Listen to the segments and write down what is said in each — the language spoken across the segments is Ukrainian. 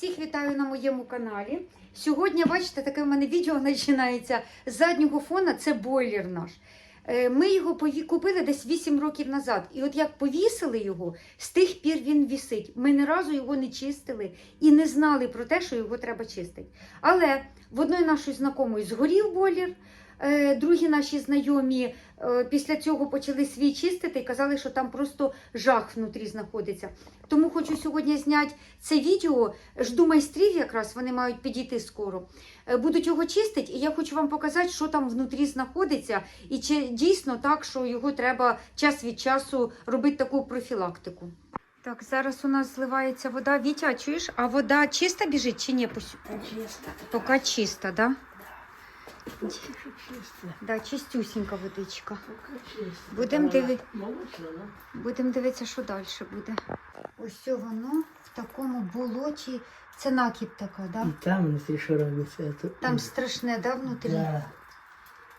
Всіх вітаю на моєму каналі. Сьогодні, бачите, таке в мене відео починається з заднього фона. Це бойлер наш. Е, Ми його купили десь 8 років назад. І от як повісили його, з тих пір він вісить. Ми ні разу його не чистили і не знали про те, що його треба чистити. Але в одної нашої знайомої згорів бойлер. Е, Другі наші знайомі е, після цього почали свій чистити і казали, що там просто жах внутрі знаходиться. Тому хочу сьогодні зняти це відео. Жду майстрів якраз, вони мають підійти скоро. Е, Будуть його чистити, і я хочу вам показати, що там внутрі знаходиться, і чи дійсно так, що його треба час від часу робити таку профілактику. Так, зараз у нас зливається вода. Вітя, чуєш, а вода чиста біжить чи ні? Чисто. Поки чиста, да? Да, чистюсінька водичка. Поки чисто. Будем Вона диви- да? Будемо дивитися, що далі буде. Ось воно в такому болоті. Це накіп така, да? І там внутрі що робиться. а то- Там страшне, да, внутрі? Да.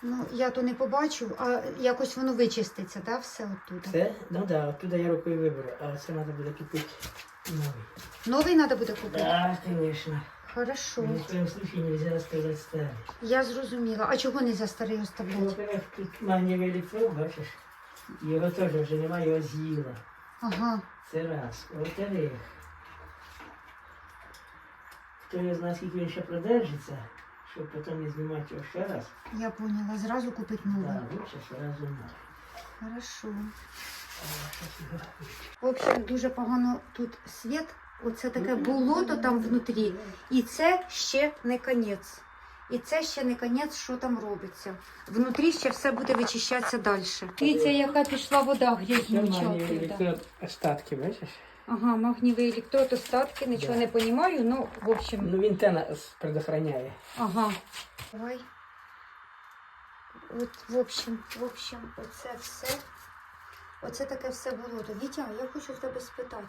Ну, я то не побачу, а якось воно вичиститься, да, все оттуда. Це, ну да, оттуда я рукою виберу, а це треба буде купити новий. Новий треба буде купити? Так, звісно. Хорошо. Ні в коєму случае нельзя сказати старий. Я зрозуміла. А чого не за старий Ну, оставляти? Во-первых, тут магнієвий електрод, бачиш, його теж вже немає, його з'їла. Ага. Це раз. Во-вторых, хто його знає, скільки він ще продержиться, щоб потім не знімати його ще раз. Я поняла. Зразу купити новий. Да, лучше сразу на. Хорошо. А, щас його В общем, дуже погано тут світ. Оце таке болото там внутрі. І це ще не конець. І це ще не конець, що там робиться. Внутрі ще все буде вичищатися далі. Дивіться, яка пішла вода грязнюча. оттуда. остатки, бачиш? Ага, магнієвий електрод, остатки, нічого Да. не розумію, ну, в общем, Ну він те нас предохраняє. ага. Давай. От, в общем, в общем, оце все. Оце таке все болото. Вітя, я хочу в тебе спитати.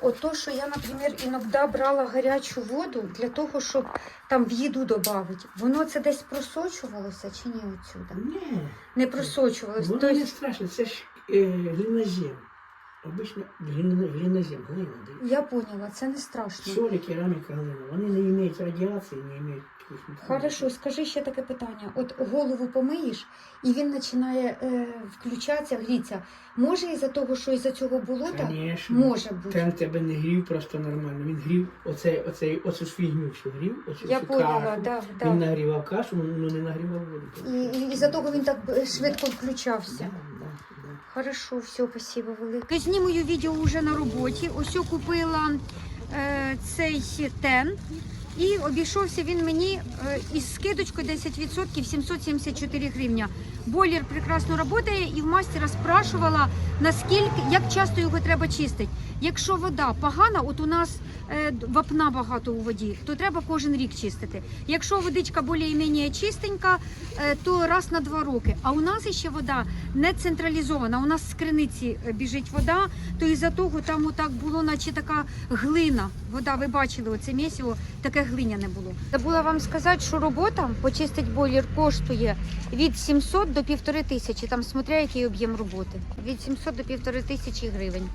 Ото, що я, наприклад, іноді брала гарячу воду для того, щоб там в їду додати, воно це десь просочувалося чи ні отсюда? Ні, Не просочувалося. воно Тобто, не страшно, це ж е, глинозем. Обично глина- глинозем, глина. да. я поняла, це не страшно. Солі, кераміка, глина. Вони не мають радіації, не мають таких. Хорошо, скажи ще таке питання. От голову помиєш, і він починає е, включатися, грітися. Може із-за того, що із-за цього болота? Конечно. Може бути. Там тебе не грів просто нормально. Він грів оцей, оцей, оцю фігню всю грів, оцю Я всю поняла, кашу. да, Він да. нагрівав кашу, ну не нагрівав воду. І, і із-за того він так е, швидко включався. Да. Хорошо, все, спасибо велике. Знімаю відео вже на роботі. Ось купила е, цей тен. І обійшовся він мені е, із скидочкою 10% 774 гривня. Бойлер прекрасно працює і в мастера спрашувала, наскільки, як часто його треба чистити. Якщо вода погана, от у нас вапна багато у воді, то треба кожен рік чистити. Якщо водичка більш-менш чистенька, е, то раз на два роки. А у нас ще вода не централізована. У нас з криниці е, біжить вода, то із-за того там отак було, наче така глина. Вода, ви бачили, оце місіво, таке глиняне було. Забула вам сказати, що робота почистить бойлер коштує від 700 до 1500, там смотря який об'єм роботи. Від 700 до 1500 тисячі гривень.